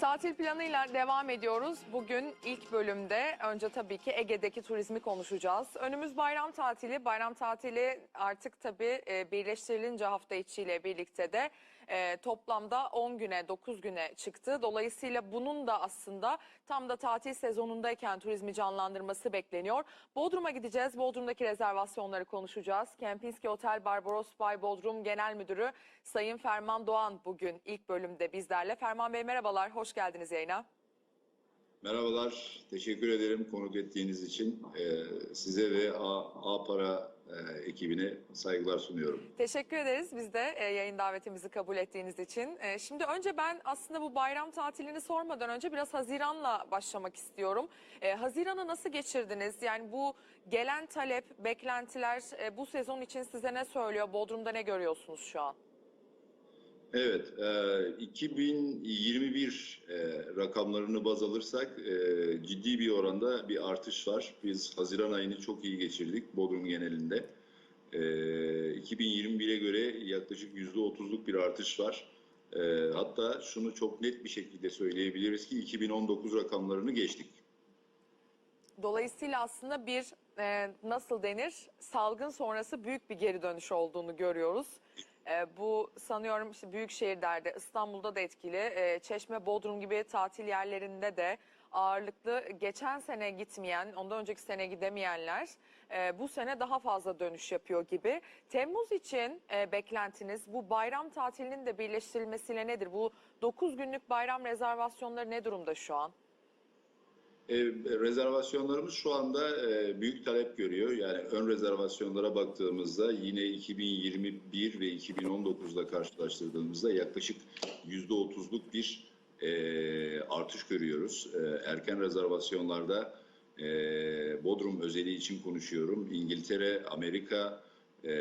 Tatil planıyla devam ediyoruz. Bugün ilk bölümde önce tabii ki Ege'deki turizmi konuşacağız. Önümüz bayram tatili. Bayram tatili artık tabii e, birleştirilince hafta içiyle birlikte de e, toplamda 10 güne 9 güne çıktı. Dolayısıyla bunun da aslında tam da tatil sezonundayken turizmi canlandırması bekleniyor. Bodrum'a gideceğiz. Bodrum'daki rezervasyonları konuşacağız. Kempinski Otel Barbaros Bay Bodrum Genel Müdürü Sayın Ferman Doğan bugün ilk bölümde bizlerle. Ferman Bey merhabalar, hoş geldiniz yayına. Merhabalar, teşekkür ederim konuk ettiğiniz için. Ee, size ve A, A Para e, ekibine saygılar sunuyorum. Teşekkür ederiz biz de e, yayın davetimizi kabul ettiğiniz için. E, şimdi önce ben aslında bu bayram tatilini sormadan önce biraz Haziran'la başlamak istiyorum. E, Haziran'ı nasıl geçirdiniz? Yani bu gelen talep, beklentiler e, bu sezon için size ne söylüyor? Bodrum'da ne görüyorsunuz şu an? Evet, e, 2021 e, rakamlarını baz alırsak e, ciddi bir oranda bir artış var. Biz Haziran ayını çok iyi geçirdik Bodrum genelinde. E, 2021'e göre yaklaşık %30'luk bir artış var. E, hatta şunu çok net bir şekilde söyleyebiliriz ki 2019 rakamlarını geçtik. Dolayısıyla aslında bir e, nasıl denir salgın sonrası büyük bir geri dönüş olduğunu görüyoruz. E, bu sanıyorum işte büyük şehirlerde İstanbul'da da etkili. E, Çeşme, Bodrum gibi tatil yerlerinde de ağırlıklı geçen sene gitmeyen, ondan önceki sene gidemeyenler e, bu sene daha fazla dönüş yapıyor gibi. Temmuz için e, beklentiniz bu bayram tatilinin de birleştirilmesiyle nedir? Bu 9 günlük bayram rezervasyonları ne durumda şu an? E, rezervasyonlarımız şu anda e, büyük talep görüyor. Yani ön rezervasyonlara baktığımızda yine 2021 ve 2019'da karşılaştırdığımızda yaklaşık %30'luk bir e, artış görüyoruz. E, erken rezervasyonlarda e, Bodrum özeli için konuşuyorum. İngiltere, Amerika, e,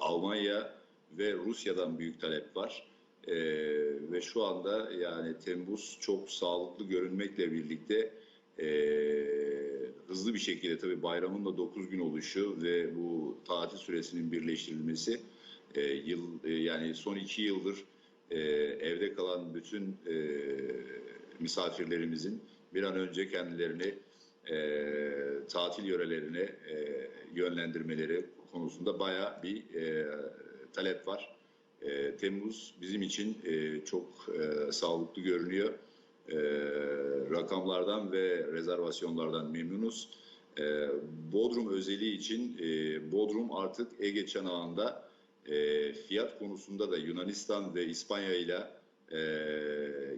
Almanya ve Rusya'dan büyük talep var. Ee, ve şu anda yani Temmuz çok sağlıklı görünmekle birlikte e, hızlı bir şekilde tabii bayramın da 9 gün oluşu ve bu tatil süresinin birleştirilmesi e, yıl e, yani son 2 yıldır e, evde kalan bütün e, misafirlerimizin bir an önce kendilerini e, tatil yörelerine e, yönlendirmeleri konusunda bayağı bir e, talep var. E, Temmuz bizim için e, çok e, sağlıklı görünüyor. E, rakamlardan ve rezervasyonlardan memnunuz. E, Bodrum özelliği için e, Bodrum artık Ege çanağında e, fiyat konusunda da Yunanistan ve İspanya ile e,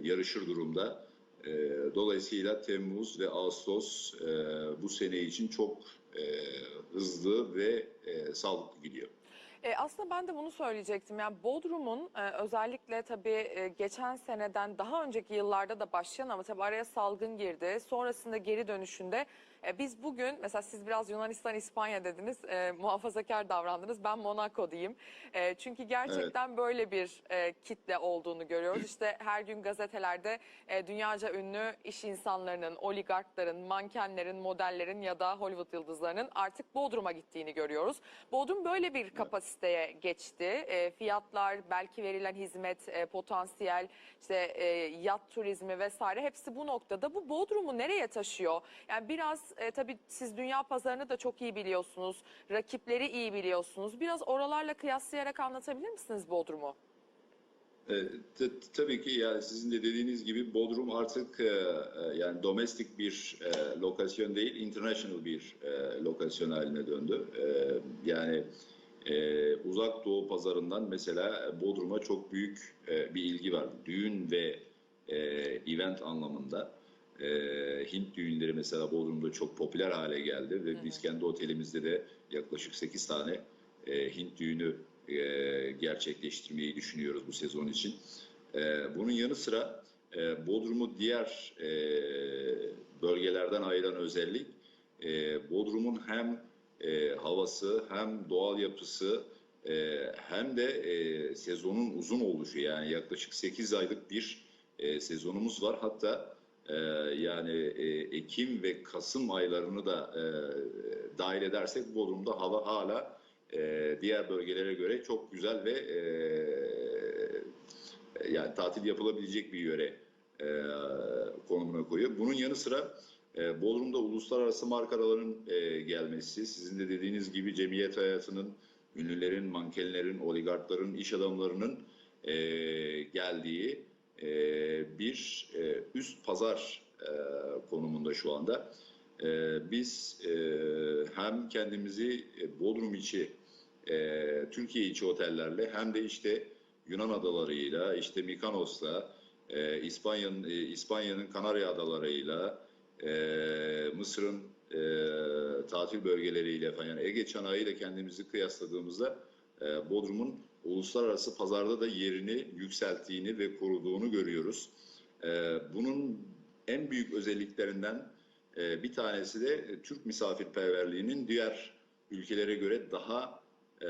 yarışır durumda. E, dolayısıyla Temmuz ve Ağustos e, bu sene için çok e, hızlı ve e, sağlıklı gidiyor. E, aslında ben de bunu söyleyecektim. Yani Bodrum'un e, özellikle tabii e, geçen seneden daha önceki yıllarda da başlayan ama tabii araya salgın girdi. Sonrasında geri dönüşünde e, biz bugün mesela siz biraz Yunanistan, İspanya dediniz. E, muhafazakar davrandınız. Ben Monaco diyeyim. E, çünkü gerçekten böyle bir e, kitle olduğunu görüyoruz. İşte her gün gazetelerde e, dünyaca ünlü iş insanlarının, oligarkların, mankenlerin, modellerin ya da Hollywood yıldızlarının artık Bodrum'a gittiğini görüyoruz. Bodrum böyle bir kapasiteye geçti. E, fiyatlar, belki verilen hizmet, e, potansiyel, işte e, yat turizmi vesaire hepsi bu noktada. Bu Bodrum'u nereye taşıyor? Yani biraz e, tabii siz dünya pazarını da çok iyi biliyorsunuz. Rakipleri iyi biliyorsunuz. Biraz oralarla kıyaslayarak anlatabilir misiniz Bodrum'u? E, tabii ki yani sizin de dediğiniz gibi Bodrum artık e, e, yani domestik bir e, lokasyon değil, international bir e, lokasyon haline döndü. E, yani e, uzak doğu pazarından mesela Bodrum'a çok büyük e, bir ilgi var. Düğün ve e, event anlamında. E, Hint düğünleri mesela Bodrum'da çok popüler hale geldi ve biz kendi otelimizde de yaklaşık 8 tane e, Hint düğünü e, gerçekleştirmeyi düşünüyoruz bu sezon için. E, bunun yanı sıra e, Bodrum'u diğer e, bölgelerden ayıran özellik e, Bodrum'un hem e, havası hem doğal yapısı e, hem de e, sezonun uzun oluşu yani yaklaşık 8 aylık bir e, sezonumuz var. Hatta e, yani e, Ekim ve Kasım aylarını da e, dahil edersek Bodrum'da hava hala e, diğer bölgelere göre çok güzel ve e, yani tatil yapılabilecek bir yöre konumuna koyuyor. Bunun yanı sıra e, Bodrum'da uluslararası markaların gelmesi, sizin de dediğiniz gibi cemiyet hayatının, ünlülerin, mankenlerin, oligarkların, iş adamlarının e, geldiği e, bir e, üst pazar e, konumunda şu anda. Biz hem kendimizi Bodrum içi, Türkiye içi otellerle hem de işte Yunan adalarıyla, işte Mikonos'la, İspanya'nın İspanya'nın Kanarya adalarıyla, Mısır'ın tatil bölgeleriyle falan Ege çanağıyla kendimizi kıyasladığımızda Bodrum'un uluslararası pazarda da yerini yükselttiğini ve koruduğunu görüyoruz. E, bunun en büyük özelliklerinden e, bir tanesi de e, Türk misafirperverliğinin diğer ülkelere göre daha e,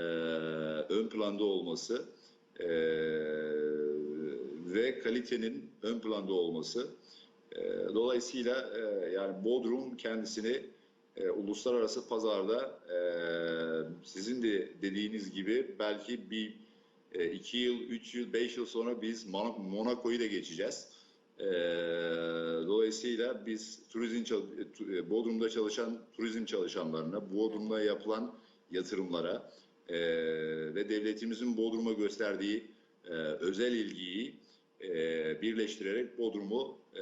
ön planda olması ve kalitenin ön planda olması. Dolayısıyla yani Bodrum kendisini e, uluslararası pazarda e, sizin de dediğiniz gibi belki bir e, iki yıl, üç yıl, beş yıl sonra biz Mon- Monaco'yu da geçeceğiz. E, dolayısıyla biz turizm e, e, Bodrum'da çalışan turizm çalışanlarına, Bodrum'da yapılan yatırımlara e, ve devletimizin Bodrum'a gösterdiği e, özel ilgiyi e, birleştirerek Bodrum'u e,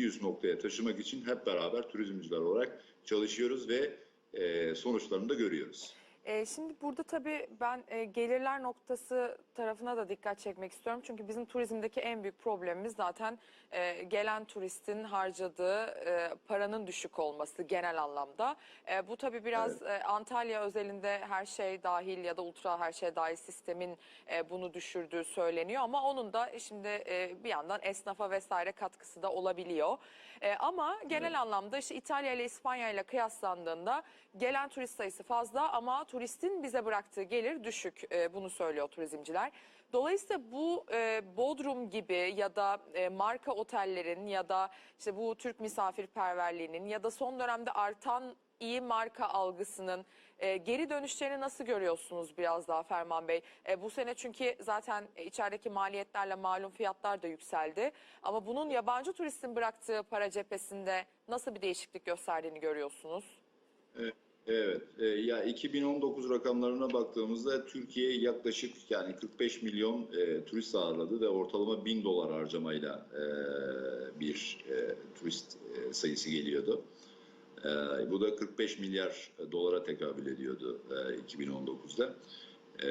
bir üst noktaya taşımak için hep beraber turizmciler olarak çalışıyoruz ve e, sonuçlarını da görüyoruz. E, şimdi burada tabii ben e, gelirler noktası tarafına da dikkat çekmek istiyorum. Çünkü bizim turizmdeki en büyük problemimiz zaten e, gelen turistin harcadığı e, paranın düşük olması genel anlamda. E, bu tabii biraz e, Antalya özelinde her şey dahil ya da ultra her şey dahil sistemin e, bunu düşürdüğü söyleniyor. Ama onun da şimdi e, bir yandan esnafa vesaire katkısı da olabiliyor. E, ama genel anlamda işte İtalya ile İspanya ile kıyaslandığında gelen turist sayısı fazla ama turistin bize bıraktığı gelir düşük. E, bunu söylüyor turizmciler. Dolayısıyla bu e, Bodrum gibi ya da e, marka otellerin ya da işte bu Türk misafirperverliğinin ya da son dönemde artan iyi marka algısının e, geri dönüşlerini nasıl görüyorsunuz biraz daha Ferman Bey? E, bu sene çünkü zaten içerideki maliyetlerle malum fiyatlar da yükseldi. Ama bunun yabancı turistin bıraktığı para cephesinde nasıl bir değişiklik gösterdiğini görüyorsunuz? Evet, e, ya 2019 rakamlarına baktığımızda Türkiye yaklaşık yani 45 milyon e, turist ağırladı ve ortalama 1000 dolar harcamayla e, bir e, turist e, sayısı geliyordu. E, bu da 45 milyar dolara tekabül ediyordu e, 2019'da. E,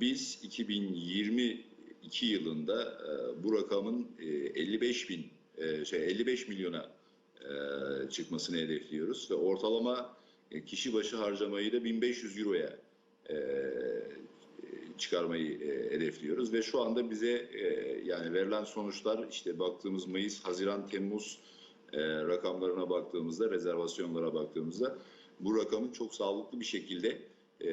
biz 2022 yılında e, bu rakamın e, 55 bin e, şey 55 milyona e, çıkmasını hedefliyoruz ve ortalama kişi başı harcamayı da 1500 euroya e, çıkarmayı e, hedefliyoruz ve şu anda bize e, yani verilen sonuçlar işte baktığımız Mayıs, Haziran, Temmuz e, rakamlarına baktığımızda, rezervasyonlara baktığımızda bu rakamın çok sağlıklı bir şekilde e,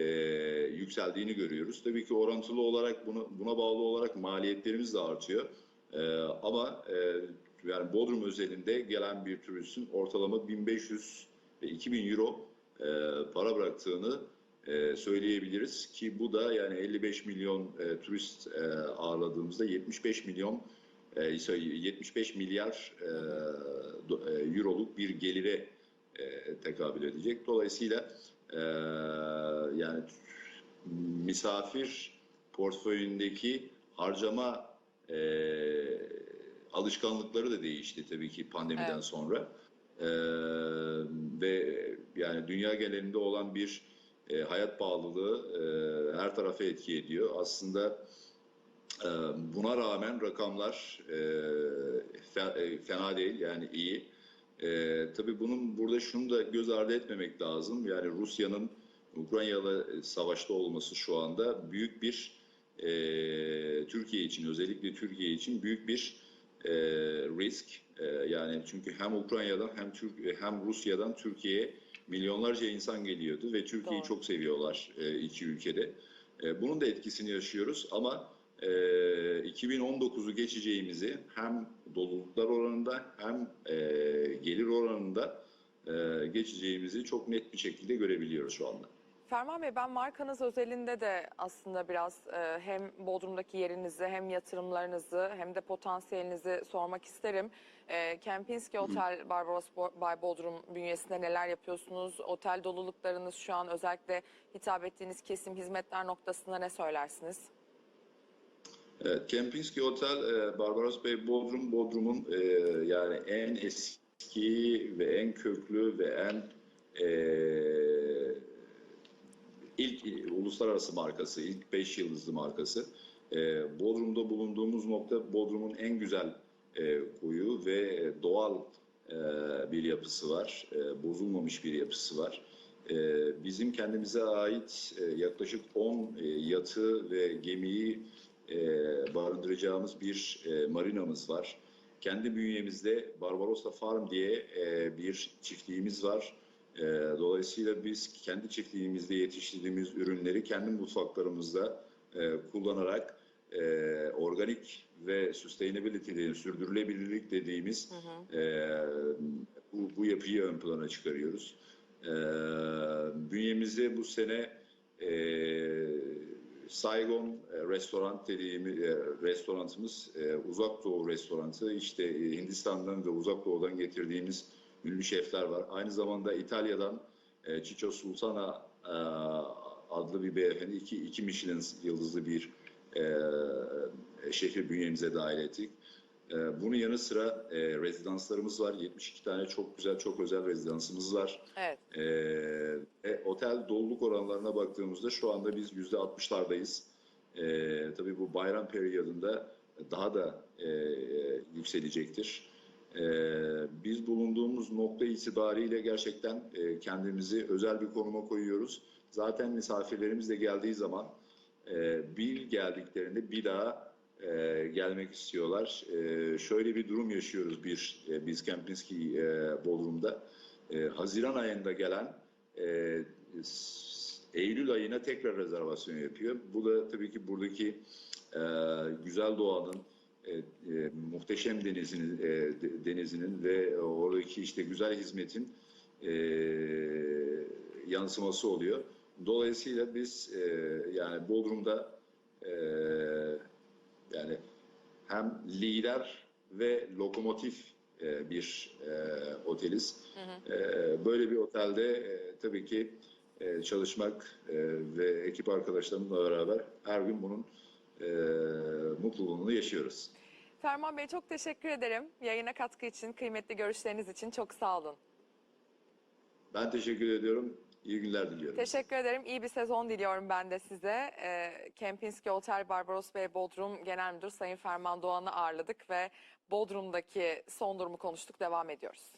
yükseldiğini görüyoruz. Tabii ki orantılı olarak bunu, buna bağlı olarak maliyetlerimiz de artıyor. E, ama e, yani Bodrum özelinde gelen bir turistin ortalama 1500 ve 2000 euro e, para bıraktığını e, söyleyebiliriz ki bu da yani 55 milyon e, turist e, ağırladığımızda 75 milyon e, ise 75 milyar e, e, euroluk bir gelire e, tekabül edecek. Dolayısıyla e, yani misafir portföyündeki harcama e, alışkanlıkları da değişti tabii ki pandemiden Evet. sonra. E, ve yani dünya genelinde olan bir e, hayat pahalılığı e, her tarafa etki ediyor. Aslında e, buna rağmen rakamlar e, e, fena değil yani iyi. E, tabii bunun burada şunu da göz ardı etmemek lazım. Yani Rusya'nın Ukrayna'la savaşta olması şu anda büyük bir e, Türkiye için özellikle Türkiye için büyük bir e, risk. E, yani çünkü hem Ukrayna'dan hem Türk hem Rusya'dan Türkiye'ye milyonlarca insan geliyordu ve Türkiye'yi çok seviyorlar e, iki ülkede. E, bunun da etkisini yaşıyoruz ama e, 2019'u geçeceğimizi hem doluluklar oranında hem e, gelir oranında e, geçeceğimizi çok net bir şekilde görebiliyoruz şu anda. Ferman Bey ben markanız özelinde de aslında biraz e, hem Bodrum'daki yerinizi hem yatırımlarınızı hem de potansiyelinizi sormak isterim. E, Kempinski Otel Barbaros Bay Bodrum bünyesinde neler yapıyorsunuz? Otel doluluklarınız şu an özellikle hitap ettiğiniz kesim hizmetler noktasında ne söylersiniz? Evet, Kempinski Otel, e, Barbaros Bey Bodrum, Bodrum'un e, yani en eski ve en köklü ve en e, ilk e, uluslararası markası, ilk 5 yıldızlı markası. E, Bodrum'da bulunduğumuz nokta Bodrum'un en güzel e, koyu ve doğal e, bir yapısı var. E, bozulmamış bir yapısı var. E, bizim kendimize ait e, yaklaşık 10 e, yatı ve gemiyi e, barındıracağımız bir e, marinamız var. Kendi bünyemizde Barbarossa Farm diye e, bir çiftliğimiz var. E, dolayısıyla biz kendi çiftliğimizde yetiştirdiğimiz ürünleri kendi mutfaklarımızda e, kullanarak e, organik ve sustainability dediğimiz, sürdürülebilirlik dediğimiz e, bu, bu yapıyı ön plana çıkarıyoruz. E, bünyemizde bu sene e, Saigon e, restoran dediğimiz e, restoranımız e, Uzak Doğu restoranı. İşte e, Hindistan'dan ve Uzak Doğu'dan getirdiğimiz ünlü şefler var. Aynı zamanda İtalya'dan e, Ciccio Sultana e, adlı bir beyefendi, iki, iki Michelin yıldızlı bir e, şefi bünyemize dahil ettik. E, bunun yanı sıra e, rezidanslarımız var. 72 tane çok güzel, çok özel rezidansımız var. Evet. Ee, e, otel doluluk oranlarına baktığımızda şu anda biz yüzde 60'lardayız. Ee, tabii bu bayram periyodunda daha da e, yükselecektir. Ee, biz bulunduğumuz nokta itibariyle gerçekten e, kendimizi özel bir konuma koyuyoruz. Zaten misafirlerimiz de geldiği zaman e, bir geldiklerinde bir daha e, gelmek istiyorlar. E, şöyle bir durum yaşıyoruz bir biz Kempinski e, Bodrum'da. Haziran ayında gelen Eylül ayına tekrar rezervasyon yapıyor. Bu da tabii ki buradaki güzel doğanın, muhteşem denizinin, e, de- denizinin ve oradaki işte güzel hizmetin e, yansıması oluyor. Dolayısıyla biz e, yani Bodrum'da e, yani hem lider ve lokomotif e, bir e, oteliz. E, böyle bir otelde e, tabii ki e, çalışmak e, ve ekip arkadaşlarımla beraber her gün bunun e, mutluluğunu yaşıyoruz. Ferman Bey çok teşekkür ederim. Yayına katkı için, kıymetli görüşleriniz için çok sağ olun. Ben teşekkür ediyorum. İyi günler diliyorum. Teşekkür ederim. İyi bir sezon diliyorum ben de size. Ee, Kempinski Otel Barbaros Bey Bodrum Genel Müdür Sayın Ferman Doğan'ı ağırladık ve Bodrum'daki son durumu konuştuk. Devam ediyoruz.